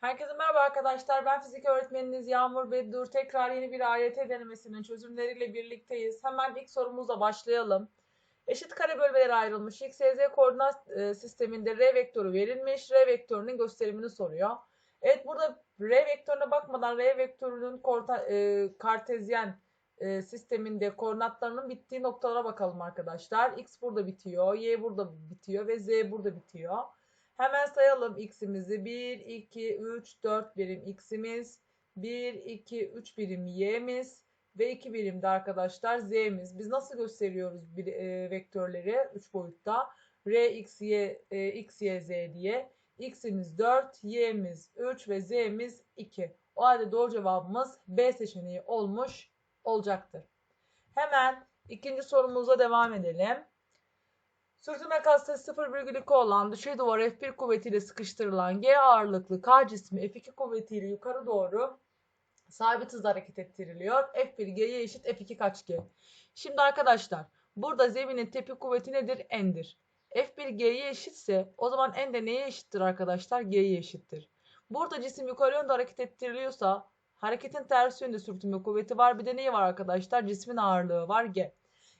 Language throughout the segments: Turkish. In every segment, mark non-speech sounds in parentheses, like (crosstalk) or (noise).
Herkese merhaba arkadaşlar. Ben fizik öğretmeniniz Yağmur Beddur. Tekrar yeni bir AYT denemesinin çözümleriyle birlikteyiz. Hemen ilk sorumuzla başlayalım. Eşit kare bölmelere ayrılmış x, y, z koordinat e, sisteminde r vektörü verilmiş. R vektörünün gösterimini soruyor. Evet burada r vektörüne bakmadan r vektörünün e, kartezyen e, sisteminde koordinatlarının bittiği noktalara bakalım arkadaşlar. X burada bitiyor, y burada bitiyor ve z burada bitiyor. Hemen sayalım x'imizi. 1, 2, 3, 4 birim x'imiz. 1, 2, 3 birim y'miz. Ve 2 birim de arkadaşlar z'miz. Biz nasıl gösteriyoruz bir, e, vektörleri 3 boyutta? r, x, y, e, x, y, z diye. x'imiz 4, y'miz 3 ve z'miz 2. O halde doğru cevabımız B seçeneği olmuş olacaktır. Hemen ikinci sorumuza devam edelim. Sürtünme kastası 0,2 olan dışarı duvar F1 kuvvetiyle sıkıştırılan G ağırlıklı K cismi F2 kuvvetiyle yukarı doğru sabit hızla hareket ettiriliyor. F1 G'ye eşit F2 kaç G? Şimdi arkadaşlar burada zeminin tepi kuvveti nedir? N'dir. F1 G'ye eşitse o zaman N de neye eşittir arkadaşlar? G'ye eşittir. Burada cisim yukarı yönde hareket ettiriliyorsa hareketin ters yönde sürtünme kuvveti var. Bir de neyi var arkadaşlar? Cismin ağırlığı var G.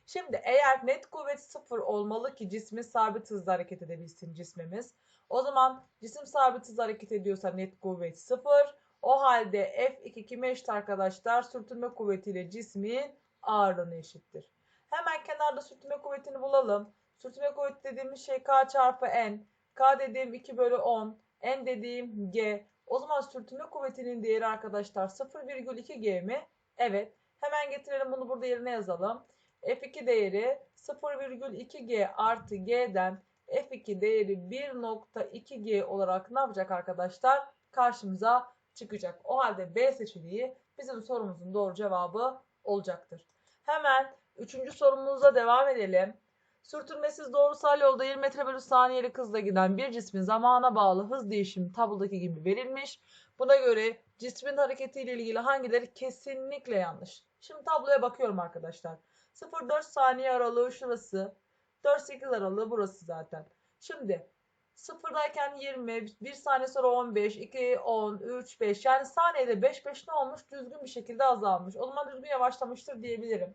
Şimdi eğer net kuvvet sıfır olmalı ki cismi sabit hızla hareket edebilsin cismimiz. O zaman cisim sabit hızla hareket ediyorsa net kuvvet sıfır. O halde F2 kime eşit arkadaşlar? Sürtünme kuvvetiyle cismin ağırlığına eşittir. Hemen kenarda sürtünme kuvvetini bulalım. Sürtünme kuvveti dediğimiz şey K çarpı N. K dediğim 2 bölü 10. N dediğim G. O zaman sürtünme kuvvetinin değeri arkadaşlar 0,2 G mi? Evet. Hemen getirelim bunu burada yerine yazalım. F2 değeri 0,2G artı G'den F2 değeri 1.2G olarak ne yapacak arkadaşlar? Karşımıza çıkacak. O halde B seçeneği bizim sorumuzun doğru cevabı olacaktır. Hemen üçüncü sorumuza devam edelim. Sürtünmesiz doğrusal yolda 20 metre bölü saniyelik hızla giden bir cismin zamana bağlı hız değişimi tablodaki gibi verilmiş. Buna göre cismin hareketiyle ilgili hangileri kesinlikle yanlış? Şimdi tabloya bakıyorum arkadaşlar. 0-4 saniye aralığı şurası. 4-8 aralığı burası zaten. Şimdi sıfırdayken 20, 1 saniye sonra 15, 2, 10, 3, 5. Yani saniyede 5, 5 ne olmuş? Düzgün bir şekilde azalmış. O zaman düzgün yavaşlamıştır diyebilirim.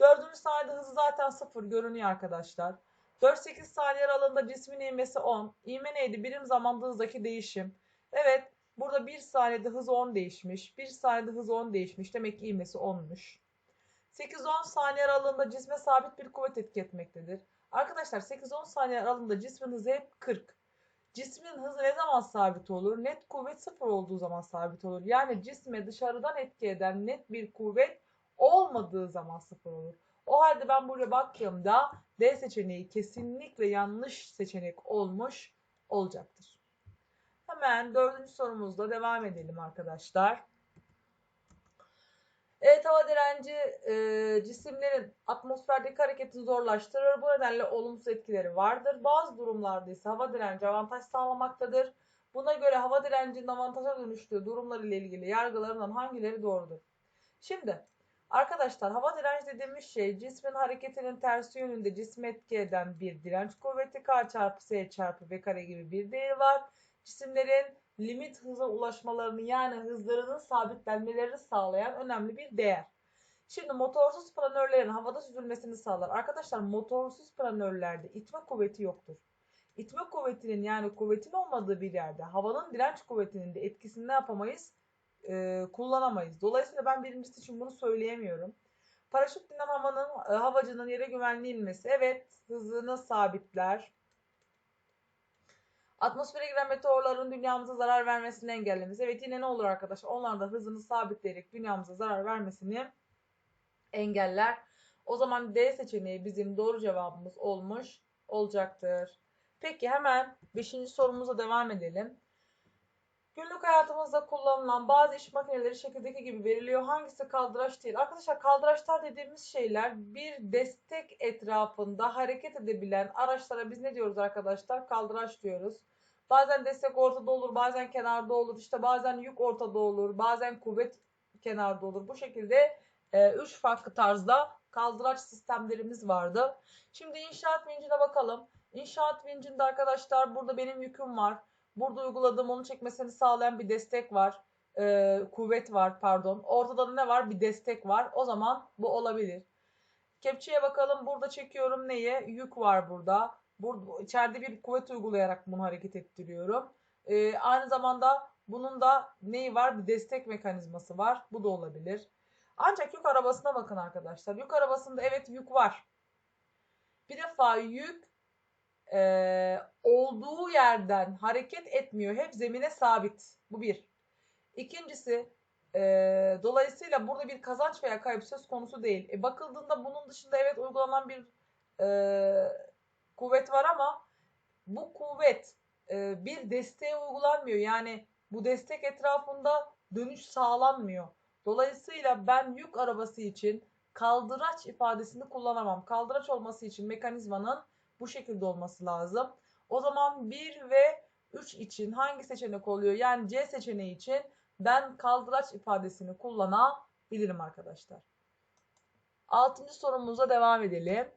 Dördüncü saniyede hızı zaten 0 görünüyor arkadaşlar. 4-8 saniye aralığında cismin ivmesi 10. İvme neydi? Birim zamanda hızdaki değişim. Evet burada 1 saniyede hız 10 değişmiş. 1 saniyede hız 10 değişmiş. Demek ki ivmesi 10'muş. 8-10 saniye aralığında cisme sabit bir kuvvet etki etmektedir. Arkadaşlar 8-10 saniye aralığında cismin hızı hep 40. Cismin hızı ne zaman sabit olur? Net kuvvet 0 olduğu zaman sabit olur. Yani cisme dışarıdan etki eden net bir kuvvet olmadığı zaman 0 olur. O halde ben buraya baktığımda D seçeneği kesinlikle yanlış seçenek olmuş olacaktır. Hemen dördüncü sorumuzla devam edelim arkadaşlar. Evet hava direnci e, cisimlerin atmosferdeki hareketi zorlaştırır. Bu nedenle olumsuz etkileri vardır. Bazı durumlarda ise hava direnci avantaj sağlamaktadır. Buna göre hava direncinin avantaja dönüştüğü durumlar ile ilgili yargılarından hangileri doğrudur? Şimdi arkadaşlar hava direnci dediğimiz şey cismin hareketinin tersi yönünde cismi etki eden bir direnç kuvveti K çarpı S çarpı V kare gibi bir değeri var. Cisimlerin limit hıza ulaşmalarını yani hızlarının sabitlenmelerini sağlayan önemli bir değer. Şimdi motorsuz planörlerin havada süzülmesini sağlar. Arkadaşlar motorsuz planörlerde itme kuvveti yoktur. İtme kuvvetinin yani kuvvetin olmadığı bir yerde havanın direnç kuvvetinin de etkisini ne yapamayız? Ee, kullanamayız. Dolayısıyla ben birincisi için bunu söyleyemiyorum. Paraşüt dinen havanın, e, havacının yere güvenli inmesi. Evet hızını sabitler. Atmosfere giren meteorların dünyamıza zarar vermesini engellemesi. Evet yine ne olur arkadaşlar? Onlar da hızını sabitleyerek dünyamıza zarar vermesini engeller. O zaman D seçeneği bizim doğru cevabımız olmuş olacaktır. Peki hemen 5. sorumuza devam edelim. Günlük hayatımızda kullanılan bazı iş makineleri şekildeki gibi veriliyor. Hangisi kaldıraç değil? Arkadaşlar kaldıraçlar dediğimiz şeyler bir destek etrafında hareket edebilen araçlara biz ne diyoruz arkadaşlar? Kaldıraç diyoruz. Bazen destek ortada olur, bazen kenarda olur. İşte bazen yük ortada olur, bazen kuvvet kenarda olur. Bu şekilde 3 e, farklı tarzda kaldıraç sistemlerimiz vardı. Şimdi inşaat vincine bakalım. İnşaat vincinde arkadaşlar burada benim yüküm var. Burada uyguladığım onu çekmesini sağlayan bir destek var. Ee, kuvvet var pardon. Ortada da ne var? Bir destek var. O zaman bu olabilir. Kepçeye bakalım. Burada çekiyorum neye? Yük var burada. Burada içeride bir kuvvet uygulayarak bunu hareket ettiriyorum. Ee, aynı zamanda bunun da neyi var? Bir destek mekanizması var. Bu da olabilir. Ancak yük arabasına bakın arkadaşlar. Yük arabasında evet yük var. Bir defa yük e, olduğu yerden hareket etmiyor. Hep zemine sabit. Bu bir. İkincisi e, dolayısıyla burada bir kazanç veya kayıp söz konusu değil. E, bakıldığında bunun dışında evet uygulanan bir e, kuvvet var ama bu kuvvet e, bir desteğe uygulanmıyor. Yani bu destek etrafında dönüş sağlanmıyor. Dolayısıyla ben yük arabası için kaldıraç ifadesini kullanamam. Kaldıraç olması için mekanizmanın bu şekilde olması lazım. O zaman 1 ve 3 için hangi seçenek oluyor? Yani C seçeneği için ben kaldıraç ifadesini kullanabilirim arkadaşlar. Altıncı sorumuza devam edelim.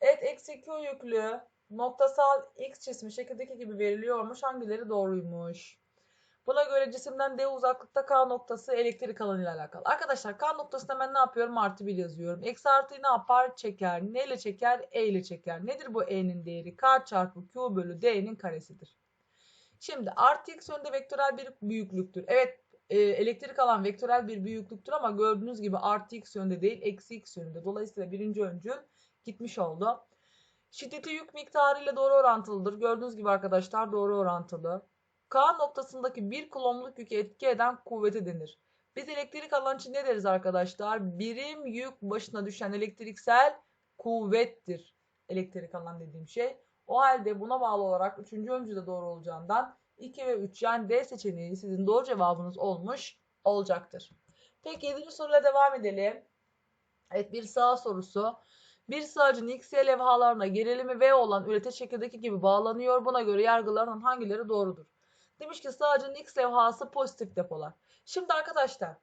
Evet eksi Q yüklü noktasal x cismi şekildeki gibi veriliyormuş. Hangileri doğruymuş? Buna göre cisimden D uzaklıkta K noktası elektrik alanı ile alakalı. Arkadaşlar K noktasında ben ne yapıyorum? Artı 1 yazıyorum. Eksi artıyı ne yapar? Çeker. Ne ile çeker? E ile çeker. Nedir bu E'nin değeri? K çarpı Q bölü D'nin karesidir. Şimdi artı x yönde vektörel bir büyüklüktür. Evet e, elektrik alan vektörel bir büyüklüktür ama gördüğünüz gibi artı x yönde değil eksi x yönde. Dolayısıyla birinci öncül gitmiş oldu. Şiddeti yük miktarı ile doğru orantılıdır. Gördüğünüz gibi arkadaşlar doğru orantılı. K noktasındaki bir kulomluk yükü etki eden kuvveti denir. Biz elektrik alan için ne deriz arkadaşlar? Birim yük başına düşen elektriksel kuvvettir. Elektrik alan dediğim şey. O halde buna bağlı olarak 3. öncüde doğru olacağından 2 ve 3 yani D seçeneği sizin doğru cevabınız olmuş olacaktır. Peki 7. soruyla devam edelim. Evet bir sağ sorusu. Bir sağcın X, Y levhalarına gerilimi V olan ürete çekirdeki gibi bağlanıyor. Buna göre yargılarının hangileri doğrudur? Demiş ki sağcının X levhası pozitif depolar. Şimdi arkadaşlar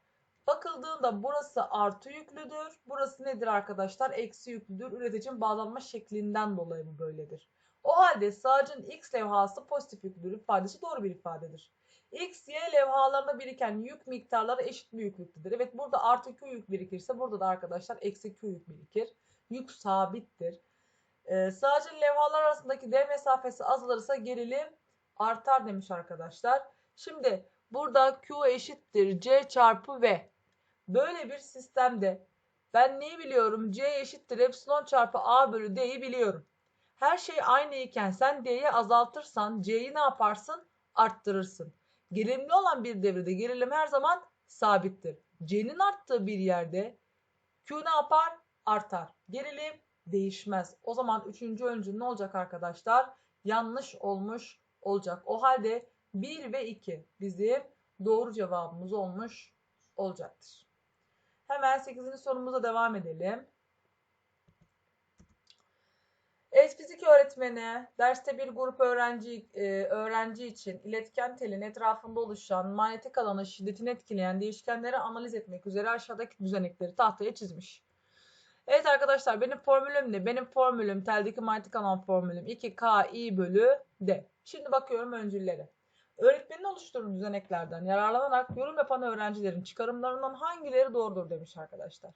bakıldığında burası artı yüklüdür. Burası nedir arkadaşlar? Eksi yüklüdür. Üreticinin bağlanma şeklinden dolayı bu böyledir. O halde sağcın X levhası pozitif yüklüdür ifadesi doğru bir ifadedir. X, Y levhalarında biriken yük miktarları eşit büyüklüktedir. Evet burada artı Q yük birikirse burada da arkadaşlar eksi Q yük birikir. Yük sabittir. Ee, sağcın levhalar arasındaki D mesafesi azalırsa gerilim artar demiş arkadaşlar. Şimdi burada Q eşittir C çarpı V. Böyle bir sistemde ben neyi biliyorum? C eşittir epsilon çarpı A bölü D'yi biliyorum. Her şey aynı iken sen D'yi azaltırsan C'yi ne yaparsın? Arttırırsın. Gerilimli olan bir devrede gerilim her zaman sabittir. C'nin arttığı bir yerde Q ne yapar? Artar. Gerilim değişmez. O zaman üçüncü öncül ne olacak arkadaşlar? Yanlış olmuş olacak. O halde 1 ve 2 bizim doğru cevabımız olmuş olacaktır. Hemen 8. sorumuza devam edelim. Evet fizik öğretmeni derste bir grup öğrenci e, öğrenci için iletken telin etrafında oluşan manyetik alanın şiddetini etkileyen değişkenleri analiz etmek üzere aşağıdaki düzenekleri tahtaya çizmiş. Evet arkadaşlar benim formülüm ne? Benim formülüm teldeki manyetik alan formülüm 2K I bölü D. Şimdi bakıyorum öncüllere. Öğretmenin oluşturduğu düzeneklerden yararlanarak yorum yapan öğrencilerin çıkarımlarından hangileri doğrudur demiş arkadaşlar.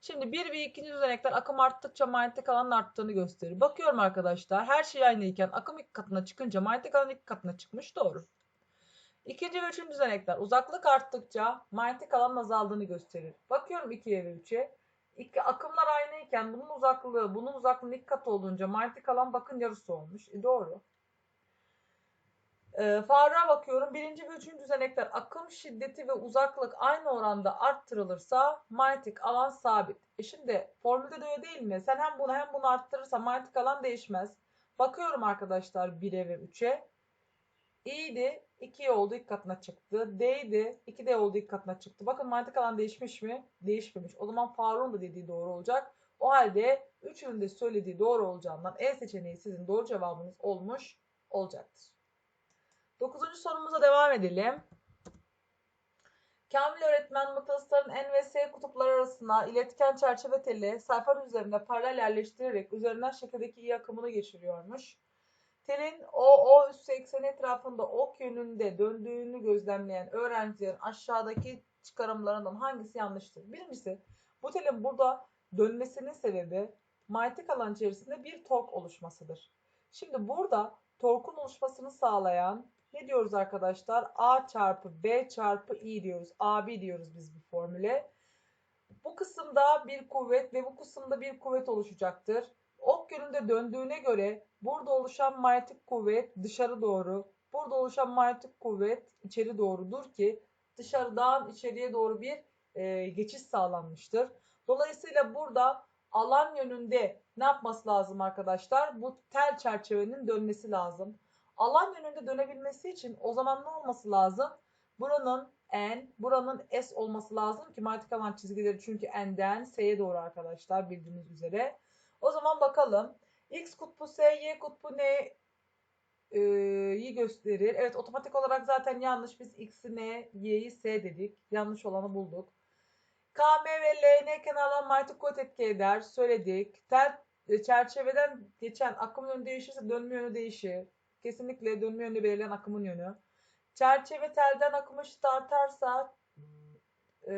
Şimdi bir ve ikinci düzenekler akım arttıkça manyetik alanın arttığını gösterir. Bakıyorum arkadaşlar her şey aynıyken akım iki katına çıkınca manyetik alan iki katına çıkmış doğru. İkinci ve üçüncü düzenekler uzaklık arttıkça manyetik alanın azaldığını gösterir. Bakıyorum 2'ye ve 3'e. İki, akımlar aynıyken bunun uzaklığı bunun uzaklığı iki katı olunca manyetik alan bakın yarısı olmuş. E, doğru. E, Faruk'a bakıyorum. Birinci ve üçüncü düzenekler akım şiddeti ve uzaklık aynı oranda arttırılırsa manyetik alan sabit. E şimdi formülde de öyle değil mi? Sen hem bunu hem bunu arttırırsan manyetik alan değişmez. Bakıyorum arkadaşlar 1'e ve 3'e. İyiydi. 2 oldu ilk katına çıktı. D'ydi. 2D oldu ilk katına çıktı. Bakın manyetik alan değişmiş mi? Değişmemiş. O zaman Faruk'un da dediği doğru olacak. O halde üçünün de söylediği doğru olacağından E seçeneği sizin doğru cevabınız olmuş olacaktır. Dokuzuncu sorumuza devam edelim. Kamil öğretmen mıknatısların N ve S kutupları arasına iletken çerçeve teli sayfanın üzerinde paralel yerleştirerek üzerinden şekildeki iyi akımını geçiriyormuş. Telin OO üssü ekseni etrafında ok yönünde döndüğünü gözlemleyen öğrencilerin aşağıdaki çıkarımlarından hangisi yanlıştır? Birincisi bu telin burada dönmesinin sebebi manyetik alan içerisinde bir tork oluşmasıdır. Şimdi burada torkun oluşmasını sağlayan ne diyoruz arkadaşlar? A çarpı B çarpı I diyoruz. AB diyoruz biz bu formüle. Bu kısımda bir kuvvet ve bu kısımda bir kuvvet oluşacaktır. Ok yönünde döndüğüne göre burada oluşan manyetik kuvvet dışarı doğru, burada oluşan manyetik kuvvet içeri doğrudur ki dışarıdan içeriye doğru bir e, geçiş sağlanmıştır. Dolayısıyla burada alan yönünde ne yapması lazım arkadaşlar? Bu tel çerçevenin dönmesi lazım. Alan yönünde dönebilmesi için o zaman ne olması lazım? Buranın N, buranın S olması lazım ki manyetik alan çizgileri çünkü N'den S'ye doğru arkadaşlar bildiğiniz üzere. O zaman bakalım. X kutbu S, Y kutbu N iyi gösterir. Evet otomatik olarak zaten yanlış. Biz X'i N, Y'yi S dedik. Yanlış olanı bulduk. KM ve LN kenarlar manyetik kuvvet etki eder. Söyledik. Tel e, çerçeveden geçen akım yönü değişirse dönme yönü değişir. Kesinlikle dönme yönü belirlen akımın yönü. Çerçeve telden akım eşit artarsa e,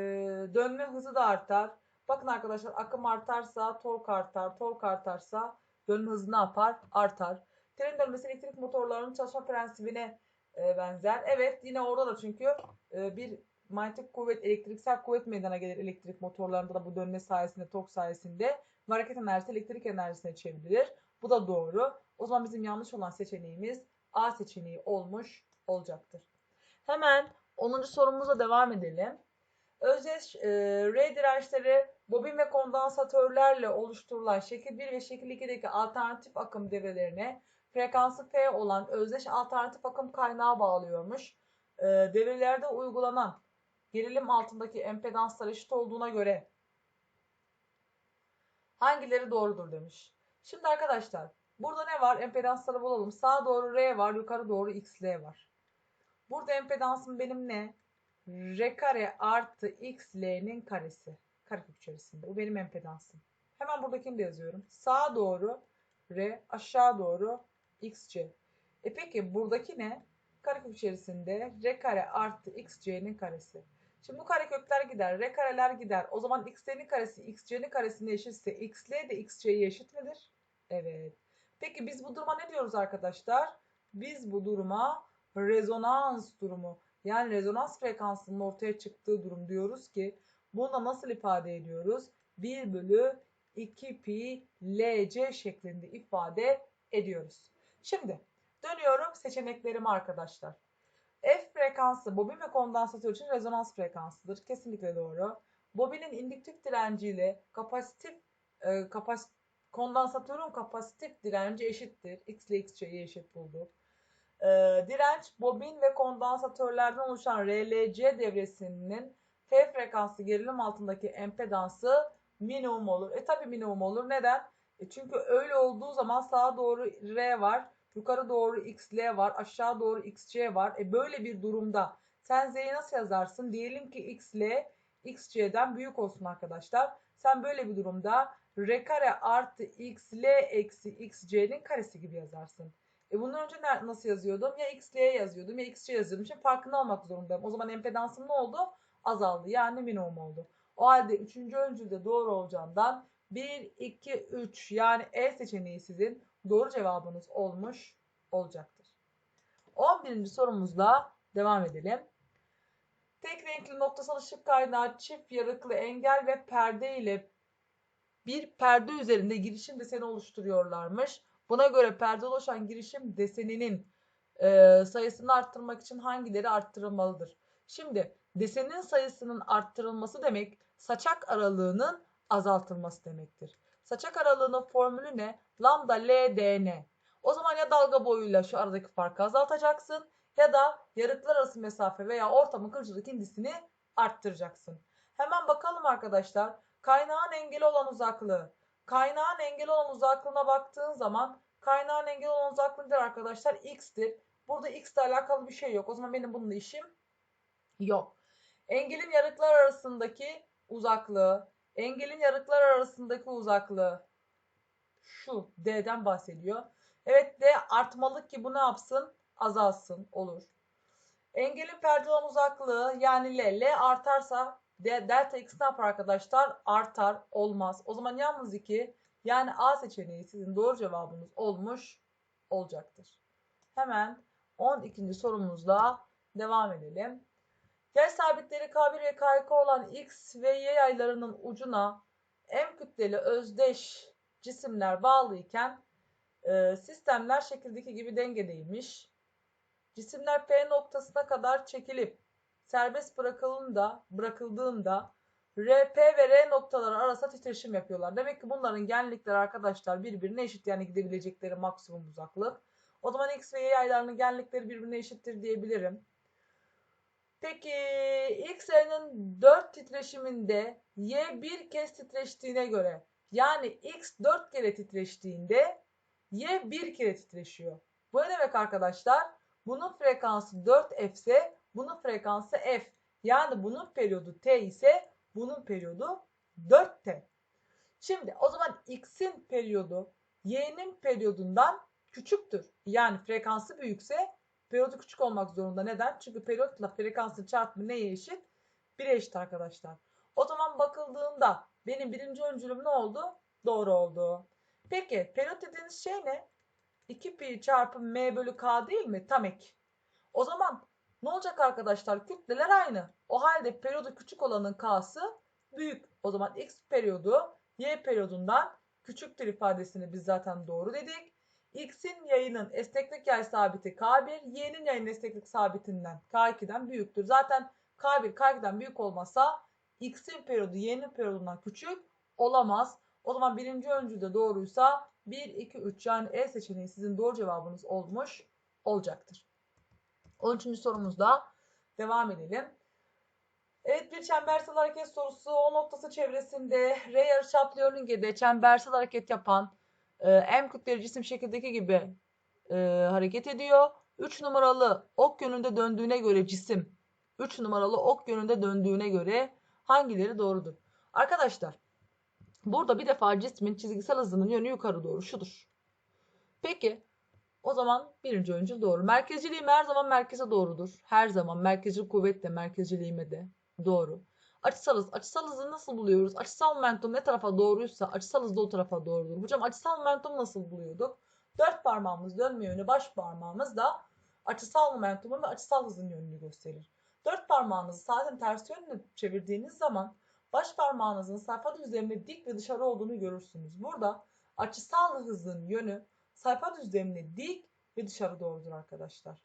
dönme hızı da artar. Bakın arkadaşlar akım artarsa tork artar. Tork artarsa dönme hızı ne yapar? Artar. Telin dönmesi elektrik motorlarının çalışma prensibine e, benzer. Evet yine orada da çünkü e, bir manyetik kuvvet, elektriksel kuvvet meydana gelir elektrik motorlarında da bu dönme sayesinde, tork sayesinde ve hareket enerjisi elektrik enerjisine çevrilir. Bu da doğru. O zaman bizim yanlış olan seçeneğimiz A seçeneği olmuş olacaktır. Hemen 10. sorumuza devam edelim. Özdeş e, R dirençleri bobin ve kondansatörlerle oluşturulan şekil 1 ve şekil 2'deki alternatif akım devrelerine frekansı F olan özdeş alternatif akım kaynağı bağlıyormuş. E, devrelerde uygulanan gerilim altındaki empedanslar eşit olduğuna göre hangileri doğrudur demiş. Şimdi arkadaşlar burada ne var? Empedansları bulalım. Sağa doğru R var, yukarı doğru XL var. Burada empedansım benim ne? R kare artı XL'nin karesi. Karekök içerisinde. Bu benim empedansım. Hemen buradakini de yazıyorum. Sağa doğru R, aşağı doğru XC. E peki buradaki ne? Karekök içerisinde R kare artı XC'nin karesi. Şimdi bu karekökler gider, R kareler gider. O zaman XL'nin karesi XC'nin karesine eşitse XL de XC'ye eşit midir? Evet. Peki biz bu duruma ne diyoruz arkadaşlar? Biz bu duruma rezonans durumu yani rezonans frekansının ortaya çıktığı durum diyoruz ki bunu nasıl ifade ediyoruz? 1 bölü 2 pi lc şeklinde ifade ediyoruz. Şimdi dönüyorum seçeneklerime arkadaşlar. F frekansı bobin ve kondansatör için rezonans frekansıdır. Kesinlikle doğru. Bobinin indüktif direnciyle kapasitif e, kapas kondansatörün kapasitif direnci eşittir. X ile XC'yi eşit bulduk. E, direnç bobin ve kondansatörlerden oluşan RLC devresinin F frekanslı gerilim altındaki empedansı minimum olur. E tabi minimum olur. Neden? E çünkü öyle olduğu zaman sağa doğru R var. Yukarı doğru XL var. Aşağı doğru XC var. E böyle bir durumda sen Z'yi nasıl yazarsın? Diyelim ki XL XC'den büyük olsun arkadaşlar. Sen böyle bir durumda R kare artı XL eksi XC'nin karesi gibi yazarsın. E bundan önce nasıl yazıyordum? Ya XL'ye yazıyordum ya XC yazıyordum. Şimdi farkında olmak zorundayım. O zaman empedansım ne oldu? Azaldı. Yani minimum oldu. O halde üçüncü öncülde doğru olacağından 1, 2, 3 yani E seçeneği sizin doğru cevabınız olmuş olacaktır. 11. sorumuzla devam edelim. Tek renkli noktasal ışık kaynağı çift yarıklı engel ve perde ile bir perde üzerinde girişim deseni oluşturuyorlarmış. Buna göre perde oluşan girişim deseninin e, sayısını arttırmak için hangileri arttırılmalıdır? Şimdi desenin sayısının arttırılması demek saçak aralığının azaltılması demektir. Saçak aralığının formülü ne? Lambda LDN. O zaman ya dalga boyuyla şu aradaki farkı azaltacaksın ya da yarıklar arası mesafe veya ortamın kırıcılık indisini arttıracaksın. Hemen bakalım arkadaşlar. Kaynağın engeli olan uzaklığı. Kaynağın engeli olan uzaklığına baktığın zaman kaynağın engeli olan uzaklığı nedir arkadaşlar? X'tir. Burada X ile alakalı bir şey yok. O zaman benim bununla işim yok. Engelin yarıklar arasındaki uzaklığı, engelin yarıklar arasındaki uzaklığı şu D'den bahsediyor. Evet D artmalı ki bu ne yapsın? Azalsın olur. Engelin perde olan uzaklığı yani L. L artarsa de, delta x ne yapar arkadaşlar? Artar. Olmaz. O zaman yalnız 2 yani A seçeneği sizin doğru cevabınız olmuş olacaktır. Hemen 12. sorumuzla devam edelim. Yay sabitleri K1 ve K2 olan X ve Y yaylarının ucuna M kütleli özdeş cisimler bağlı iken e, sistemler şekildeki gibi dengedeymiş. Cisimler P noktasına kadar çekilip serbest bırakıldığında, bırakıldığında RP ve R noktaları arasında titreşim yapıyorlar. Demek ki bunların genlikleri arkadaşlar birbirine eşit yani gidebilecekleri maksimum uzaklık. O zaman X ve Y yaylarının genlikleri birbirine eşittir diyebilirim. Peki X yayının 4 titreşiminde Y bir kez titreştiğine göre yani X 4 kere titreştiğinde Y bir kere titreşiyor. Bu ne demek arkadaşlar? Bunun frekansı 4F ise bunun frekansı F. Yani bunun periyodu T ise bunun periyodu 4T. Şimdi o zaman X'in periyodu Y'nin periyodundan küçüktür. Yani frekansı büyükse periyodu küçük olmak zorunda. Neden? Çünkü periyotla frekansın çarpımı neye eşit? 1'e eşit arkadaşlar. O zaman bakıldığında benim birinci öncülüm ne oldu? Doğru oldu. Peki periyot dediğiniz şey ne? 2 pi çarpı m bölü k değil mi? Tam ek. O zaman ne olacak arkadaşlar? Kütleler aynı. O halde periyodu küçük olanın k'sı büyük. O zaman x periyodu y periyodundan küçüktür ifadesini biz zaten doğru dedik. X'in yayının esneklik yay sabiti K1, Y'nin yayının esneklik sabitinden K2'den büyüktür. Zaten K1 K2'den büyük olmasa X'in periyodu Y'nin periyodundan küçük olamaz. O zaman birinci öncülde doğruysa 1, 2, 3 yani E seçeneği sizin doğru cevabınız olmuş olacaktır. 13. sorumuzda devam edelim. Evet bir çembersel hareket sorusu o noktası çevresinde R yarıçaplı yörüngede çembersel hareket yapan e, M kütleli cisim şekildeki gibi e, hareket ediyor. 3 numaralı ok yönünde döndüğüne göre cisim 3 numaralı ok yönünde döndüğüne göre hangileri doğrudur? Arkadaşlar burada bir defa cismin çizgisel hızının yönü yukarı doğru şudur. Peki o zaman birinci öncül doğru. Merkezciliğim her zaman merkeze doğrudur. Her zaman merkezcil kuvvetle merkezciliğime de doğru. Açısal hız. Nasıl buluyoruz? Açısal momentum ne tarafa doğruysa açısal hız da o tarafa doğrudur. Hocam açısal momentum nasıl buluyorduk? Dört parmağımız dönme yönü, baş parmağımız da açısal momentumun ve açısal hızın yönünü gösterir. Dört parmağınızı saatin ters yönüne çevirdiğiniz zaman baş parmağınızın sayfa düzlemine dik ve dışarı olduğunu görürsünüz. Burada açısal hızın yönü sayfa düzlemine dik ve dışarı doğrudur arkadaşlar.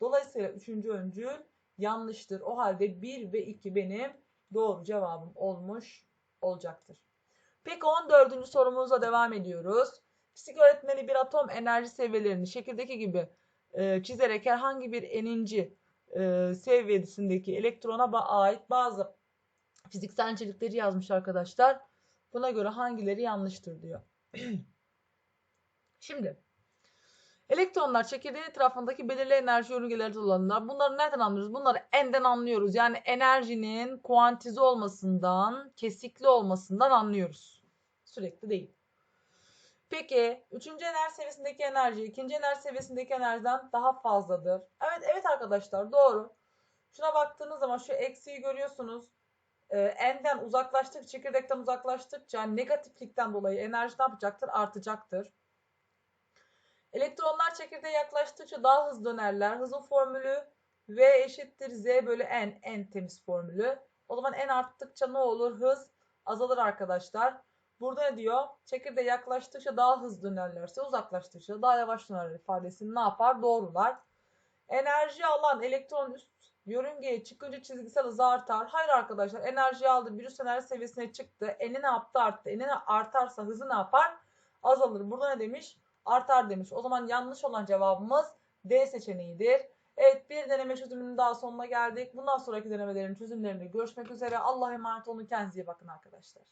Dolayısıyla üçüncü öncül yanlıştır. O halde 1 ve 2 benim doğru cevabım olmuş olacaktır. Peki 14. sorumuza devam ediyoruz. Fizik öğretmeni bir atom enerji seviyelerini şekildeki gibi e, çizerek herhangi bir eninci e, seviyesindeki elektrona ait bazı fiziksel nitelikleri yazmış arkadaşlar. Buna göre hangileri yanlıştır diyor. (clears throat) Şimdi elektronlar çekirdeğin etrafındaki belirli enerji yörüngeleri dolanırlar. Bunları nereden anlıyoruz? Bunları enden anlıyoruz. Yani enerjinin kuantize olmasından, kesikli olmasından anlıyoruz. Sürekli değil. Peki üçüncü enerji seviyesindeki enerji ikinci enerji seviyesindeki enerjiden daha fazladır. Evet evet arkadaşlar doğru. Şuna baktığınız zaman şu eksiği görüyorsunuz. Ee, enden uzaklaştıkça, çekirdekten uzaklaştıkça negatiflikten dolayı enerji ne yapacaktır? Artacaktır. Elektronlar çekirdeğe yaklaştıkça daha hızlı dönerler. Hızın formülü V eşittir Z bölü N. En temiz formülü. O zaman N arttıkça ne olur? Hız azalır arkadaşlar. Burada ne diyor? Çekirdeğe yaklaştıkça daha hızlı dönerlerse uzaklaştıkça daha yavaş dönerler ifadesini ne yapar? Doğrular. Enerji alan elektron üst yörüngeye çıkınca çizgisel hızı artar. Hayır arkadaşlar enerji aldı bir üst enerji seviyesine çıktı. N'i ne yaptı arttı. N'i artarsa hızı ne yapar? Azalır. Burada ne demiş? Artar demiş. O zaman yanlış olan cevabımız D seçeneğidir. Evet bir deneme çözümünün daha sonuna geldik. Bundan sonraki denemelerin çözümlerinde görüşmek üzere. Allah'a emanet olun. Kendinize iyi bakın arkadaşlar.